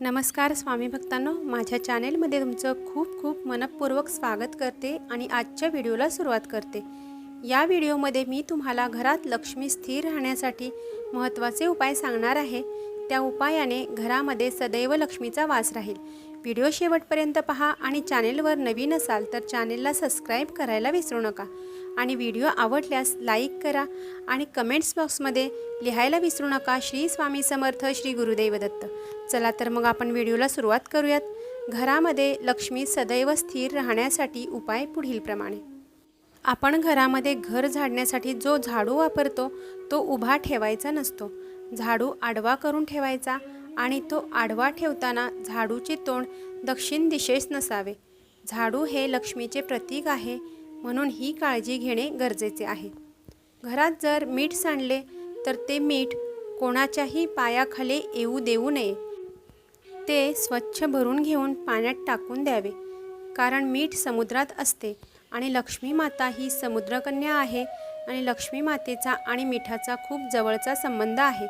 नमस्कार स्वामी भक्तांनो माझ्या चॅनेलमध्ये तुमचं खूप खूप मनपूर्वक स्वागत करते आणि आजच्या व्हिडिओला सुरुवात करते. या व्हिडिओमध्ये मी तुम्हाला घरात लक्ष्मी स्थिर राहण्यासाठी महत्त्वाचे उपाय सांगणार आहे. त्या उपायाने घरामध्ये सदैव लक्ष्मीचा वास राहील. व्हिडिओ शेवटपर्यंत पहा आणि चॅनेलवर नवीन असाल तर चॅनेलला सबस्क्राईब करायला विसरू नका. आणि व्हिडिओ आवडल्यास लाईक करा आणि कमेंट्स बॉक्समध्ये लिहायला विसरू नका. श्री स्वामी समर्थ श्री गुरुदेव दत्त चला तर मग आपण व्हिडिओला सुरुवात करूयात. घरामध्ये लक्ष्मी सदैव स्थिर राहण्यासाठी उपाय पुढीलप्रमाणे आपण घरामध्ये घर झाडण्यासाठी जो झाडू वापरतो तो उभा ठेवायचा नसतो. झाडू आडवा करून ठेवायचा आणि तो आडवा ठेवताना झाडूचे तोंड दक्षिण दिशेस नसावे. झाडू हे लक्ष्मीचे प्रतीक आहे म्हणून ही काळजी घेणे गरजेचे आहे. घरात जर मीठ सांडले तर ते मीठ कोणाच्याही पायाखाली येऊ देऊ नये. ते स्वच्छ भरून घेऊन पाण्यात टाकून द्यावे कारण मीठ समुद्रात असते आणि लक्ष्मी माता ही समुद्रकन्या आहे आणि लक्ष्मी मातेचा आणि मिठाचा खूप जवळचा संबंध आहे.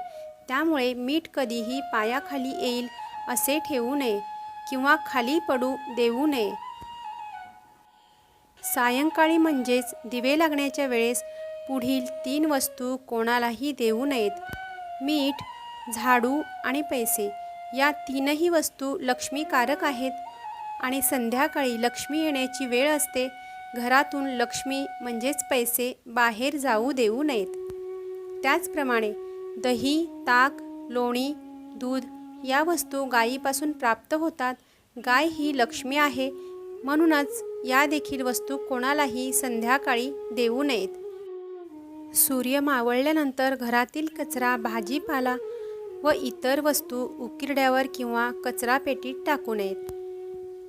त्यामुळे मीठ कधीही पायाखाली येईल असे ठेवू नये किंवा खाली पडू देऊ नये. सायंकाळी म्हणजेच दिवे लागण्याच्या वेळेस पुढील तीन वस्तू कोणालाही देऊ नयेत. मीठ झाडू आणि पैसे या तीनही वस्तू लक्ष्मीकारक आहेत आणि संध्याकाळी लक्ष्मी येण्याची वेळ असते घरातून लक्ष्मी म्हणजेच पैसे बाहेर जाऊ देऊ नयेत. त्याचप्रमाणे दही ताक लोणी दूध या वस्तू गायीपासून प्राप्त होतात. गाय ही लक्ष्मी आहे. म्हणूनच या देखील वस्तू कोणालाही संध्याकाळी देऊ नयेत. सूर्य मावळल्यानंतर घरातील कचरा भाजीपाला व इतर वस्तू उकिरड्यावर किंवा कचरा पेटीत टाकू नयेत.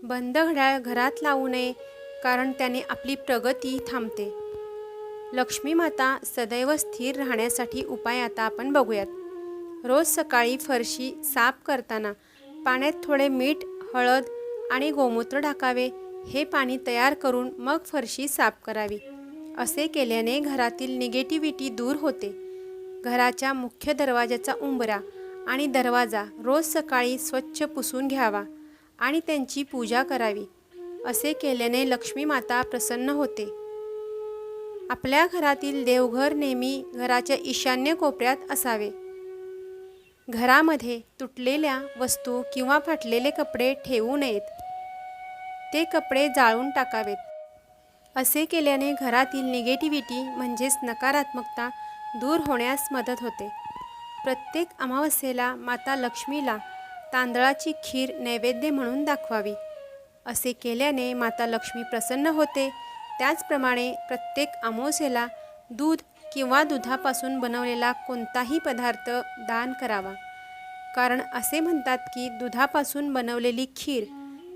बंद घड्याळ घरात लावू नये कारण त्याने आपली प्रगती थांबते. लक्ष्मी माता सदैव स्थिर राहण्यासाठी उपाय आता आपण बघूयात. रोज सकाळी फरशी साफ करताना पाण्यात थोडे मीठ हळद आणि गोमूत्र टाकावे. हे पाणी तयार करून मग फरशी साफ करावी. असे केल्याने घरातील निगेटिव्हिटी दूर होते. घराच्या मुख्य दरवाजाचा उंबरा आणि दरवाजा रोज सकाळी स्वच्छ पुसून घ्यावा आणि त्यांची पूजा करावी. असे केल्याने लक्ष्मी माता प्रसन्न होते. आपल्या घरातील देवघर नेहमी घराच्या ईशान्य कोपऱ्यात असावे. घरामध्ये तुटलेल्या वस्तू किंवा फाटलेले कपडे ठेवू नयेत. ते कपडे जाळून टाकावेत. असे केल्याने घरातील निगेटिव्हिटी म्हणजेच नकारात्मकता दूर होण्यास मदत होते. प्रत्येक अमावस्येला माता लक्ष्मीला तांदळाची खीर नैवेद्य म्हणून दाखवावी. असे केल्याने माता लक्ष्मी प्रसन्न होते त्याचप्रमाणे प्रत्येक अमावस्येला दूध किंवा दुधापासून बनवलेला कोणताही पदार्थ दान करावा. कारण असे म्हणतात की दुधापासून बनवलेली खीर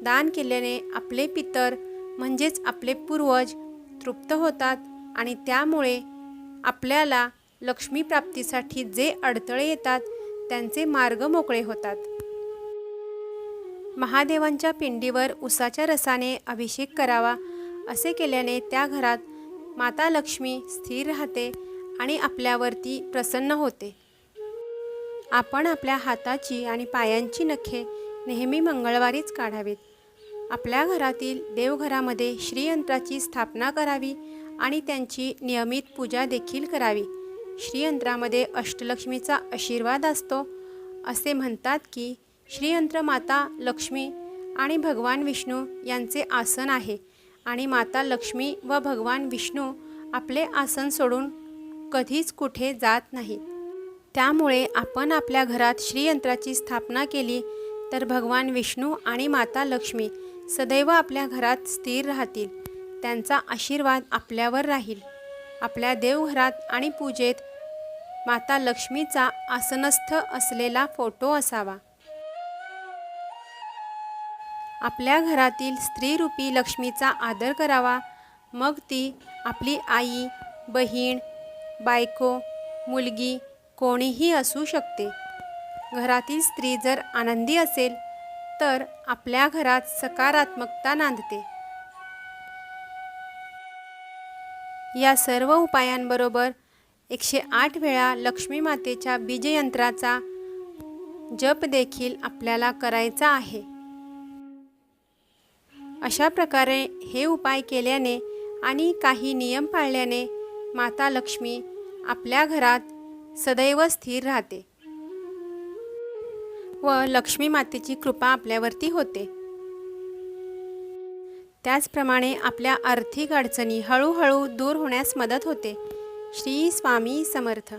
दान केल्याने आपले पितर म्हणजेच आपले पूर्वज तृप्त होतात आणि त्यामुळे आपल्याला लक्ष्मी प्राप्तीसाठी जे अडथळे येतात त्यांचे मार्ग मोकळे होतात. महादेवांच्या पिंडीवर उसाच्या रसाने अभिषेक करावा असे केल्याने त्या घरात माता लक्ष्मी स्थिर राहते आणि आपल्यावरती प्रसन्न होते. आपण आपल्या हाताची आणि पायांची नखे नेहमी मंगळवारीच काढावीत. आपल्या घरातील देवघरामध्ये श्रीयंत्राची स्थापना करावी आणि त्यांची नियमित पूजा देखील करावी. श्रीयंत्रामध्ये अष्टलक्ष्मीचा आशीर्वाद असतो असे म्हणतात की श्रीयंत्र माता लक्ष्मी आणि भगवान विष्णू यांचे आसन आहे. आणि माता लक्ष्मी व भगवान विष्णू आपले आसन सोडून कधीच कुठे जात नाहीत. त्यामुळे आपण आपल्या घरात श्रीयंत्राची स्थापना केली तर भगवान विष्णू आणि माता लक्ष्मी सदैव आपल्या घरात स्थिर राहतील. त्यांचा आशीर्वाद आपल्यावर राहील. आपल्या देवघरात आणि पूजेत माता लक्ष्मीचा आसनस्थ असलेला फोटो असावा. आपल्या घरातील स्त्रीरूपी लक्ष्मीचा आदर करावा. मग ती आपली आई बहीण बायको मुलगी कोणीही असू शकते. घरातील स्त्री जर आनंदी असेल तर आपल्या घरात सकारात्मकता नांदते. या सर्व उपायांबरोबर एकशे आठ वेळा लक्ष्मी मातेच्या बीजयंत्राचा जप देखील आपल्याला करायचा आहे. अशा प्रकारे हे उपाय केल्याने आणि काही नियम पाळल्याने माता लक्ष्मी आपल्या घरात सदैव स्थिर राहते व लक्ष्मी मातेची कृपा आपल्यावरती होते. त्याचप्रमाणे आपल्या आर्थिक अडचणी हळूहळू दूर होण्यास मदत होते. श्री स्वामी समर्थ.